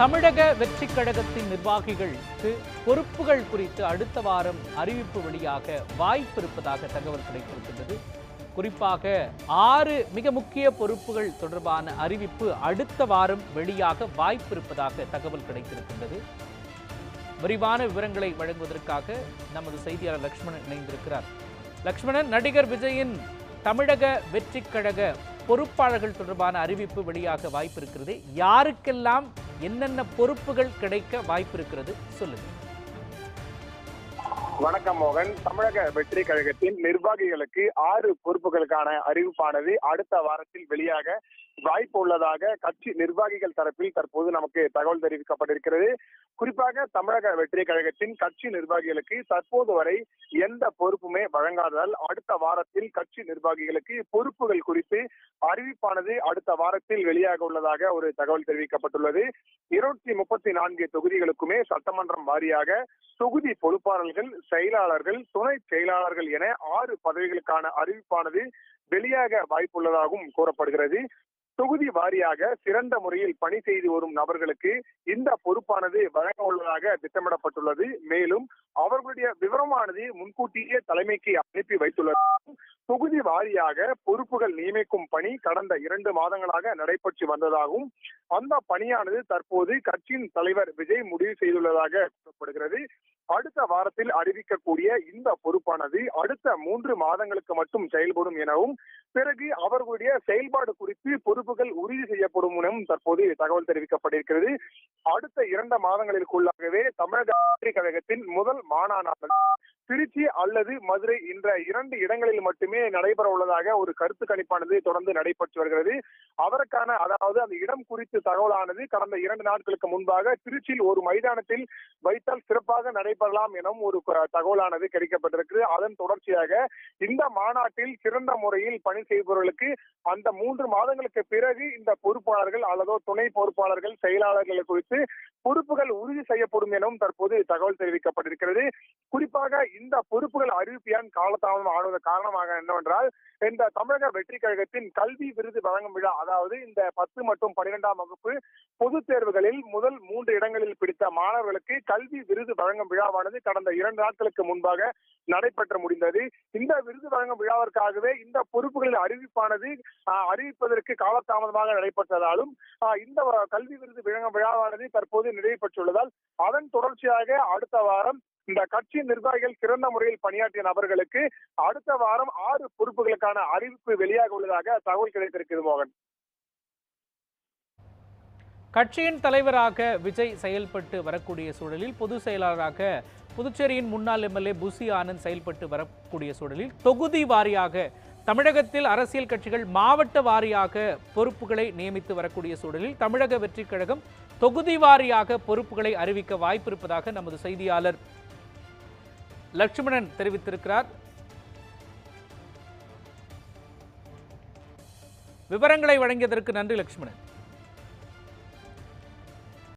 தமிழக வெற்றிக் கழகத்தின் நிர்வாகிகளுக்கு பொறுப்புகள் குறித்து அடுத்த வாரம் அறிவிப்பு வெளியாக வாய்ப்பு இருப்பதாக தகவல் கிடைத்திருக்கின்றது. குறிப்பாக ஆறு மிக முக்கிய பொறுப்புகள் தொடர்பான அறிவிப்பு அடுத்த வாரம் வெளியாக வாய்ப்பு இருப்பதாக தகவல் கிடைத்திருக்கின்றது. விரிவான விவரங்களை வழங்குவதற்காக நமது செய்தியாளர் லக்ஷ்மணன் இணைந்திருக்கிறார். லக்ஷ்மணன் நடிகர் விஜயின் தமிழக வெற்றிக் கழக பொறுப்பாளர்கள் தொடர்பான அறிவிப்பு வெளியாக வாய்ப்பு இருக்கிறது. யாருக்கெல்லாம் என்னென்ன பொறுப்புகள் கிடைக்க வாய்ப்பு இருக்கிறது சொல்லுங்க. வணக்கம் மோகன். தமிழக வெற்றி கழகத்தின் நிர்வாகிகளுக்கு ஆறு பொறுப்புகளுக்கான அறிவிப்பானது அடுத்த வாரத்தில் வெளியாக வாய்ப்பு உள்ளதாக கட்சி நிர்வாகிகள் தரப்பில் தற்போது நமக்கு தகவல் தெரிவிக்கப்பட்டிருக்கிறது. குறிப்பாக தமிழக வெற்றி கழகத்தின் கட்சி நிர்வாகிகளுக்கு தற்போது வரை எந்த பொறுப்புமே வழங்காததால் அடுத்த வாரத்தில் கட்சி நிர்வாகிகளுக்கு பொறுப்புகள் குறித்து அறிவிப்பானது அடுத்த வாரத்தில் வெளியாக உள்ளதாக ஒரு தகவல் தெரிவிக்கப்பட்டுள்ளது. இருநூத்தி முப்பத்தி நான்கு தொகுதிகளுக்குமே சட்டமன்றம் வாரியாக தொகுதி பொறுப்பாளர்கள் செயலாளர்கள் துணை செயலாளர்கள் என ஆறு பதவிகளுக்கான அறிவிப்பானது வெளியாக வாய்ப்புள்ளதாகவும் கூறப்படுகிறது. தொகுதி வாரியாக சிறந்த முறையில் பணி செய்து வரும் நபர்களுக்கு இந்த பொறுப்பானது வழங்க உள்ளதாக திட்டமிடப்பட்டுள்ளது. மேலும் அவர்களுடைய விவரமானது முன்கூட்டியே தலைமைக்கு அனுப்பி வைத்துள்ளது. தொகுதி வாரியாக பொறுப்புகள் நியமிக்கும் பணி கடந்த இரண்டு மாதங்களாக நடைபெற்று வந்ததாகவும் அந்த பணியானது தற்போது கட்சியின் தலைவர் விஜய் முடிவு செய்துள்ளதாக கூறப்படுகிறது. அடுத்த வாரத்தில் அறிவிக்கக்கூடிய இந்த பொறுப்பானது அடுத்த மூன்று மாதங்களுக்கு மட்டும் செயல்படும் எனவும் பிறகு அவர்களுடைய செயல்பாடு குறித்து பொறுப்புகள் உறுதி செய்யப்படும் எனவும் தற்போது தகவல் தெரிவிக்கப்பட்டிருக்கிறது. அடுத்த இரண்டு மாதங்களுக்குள்ளாகவே தமிழக பல்கலைக்கழகத்தின் கழகத்தின் முதல் மாநாடானது திருச்சி அல்லது மதுரை என்ற இரண்டு இடங்களில் மட்டுமே நடைபெற உள்ளதாக ஒரு கருத்து கணிப்பானது தொடர்ந்து நடைபெற்று வருகிறது. அதற்கான அதாவது அந்த இடம் குறித்து தகவலானது கடந்த இரண்டு நாட்களுக்கு முன்பாக திருச்சியில் ஒரு மைதானத்தில் வைத்தால் சிறப்பாக நடைபெறலாம் எனவும் ஒரு தகவலானது கிடைக்கப்பட்டிருக்கு அதன் தொடர்ச்சியாக இந்த மாநாட்டில் சிறந்த முறையில் பணி செய்பவர்களுக்கு அந்த மூன்று மாதங்களுக்கு பிறகு இந்த பொறுப்பாளர்கள் அல்லதோ துணை பொறுப்பாளர்கள் செயலாளர்கள் குறித்து பொறுப்புகள் உறுதி செய்யப்படும் எனவும் தற்போது தகவல் தெரிவிக்கப்பட்டிருக்கிறது. குறிப்பாக இந்த பொறுப்புகள் அறிவிப்பியான் காலதாமதம் ஆனது காரணமாக என்னவென்றால் இந்த தமிழக வெற்றி கழகத்தின் கல்வி விருது வழங்கும் விழா அதாவது இந்த பத்து மற்றும் பனிரெண்டாம் வகுப்பு பொதுத் தேர்வுகளில் முதல் மூன்று இடங்களில் பிடித்த மாணவர்களுக்கு கல்வி விருது வழங்கும் விழாவானது கடந்த இரண்டு நாட்களுக்கு முன்பாக நடைபெற்ற முடிந்தது. இந்த விருது வழங்கும் விழாவிற்காகவே இந்த பொறுப்புகளின் அறிவிப்பானது ஆஹ், அறிவிப்பதற்கு காலதாமதமாக நடைபெற்றதாலும் இந்த கல்வி விருது வழங்கும் விழாவானது தற்போது நிறைவு பெற்றுள்ளதால் அதன் தொடர்ச்சியாக அடுத்த வாரம் இந்த கட்சி நிர்வாகிகள் சிறந்த முறையில் பணியாற்றிய நபர்களுக்கு அடுத்த வாரம் ஆறு பொறுப்புகளுக்கான அறிவிப்பு வெளியாக உள்ளதாக தகவல் கிடைத்திருக்கிறது மோகன். கட்சியின் தலைவராக விஜய் செயல்பட்டு வரக்கூடிய சூழலில் பொதுச் செயலாளராக புதுச்சேரியின் முன்னாள் எம்எல்ஏ புசி ஆனந்த் செயல்பட்டு வரக்கூடிய சூழலில் தொகுதி வாரியாக தமிழகத்தில் அரசியல் கட்சிகள் மாவட்ட வாரியாக பொறுப்புகளை நியமித்து வரக்கூடிய சூழலில் தமிழக வெற்றிக் கழகம் தொகுதி வாரியாக பொறுப்புகளை அறிவிக்க வாய்ப்பிருப்பதாக நமது செய்தியாளர் லட்சுமணன் தெரிவித்திருக்கிறார். விவரங்களை வழங்கியதற்கு நன்றி லட்சுமணன்.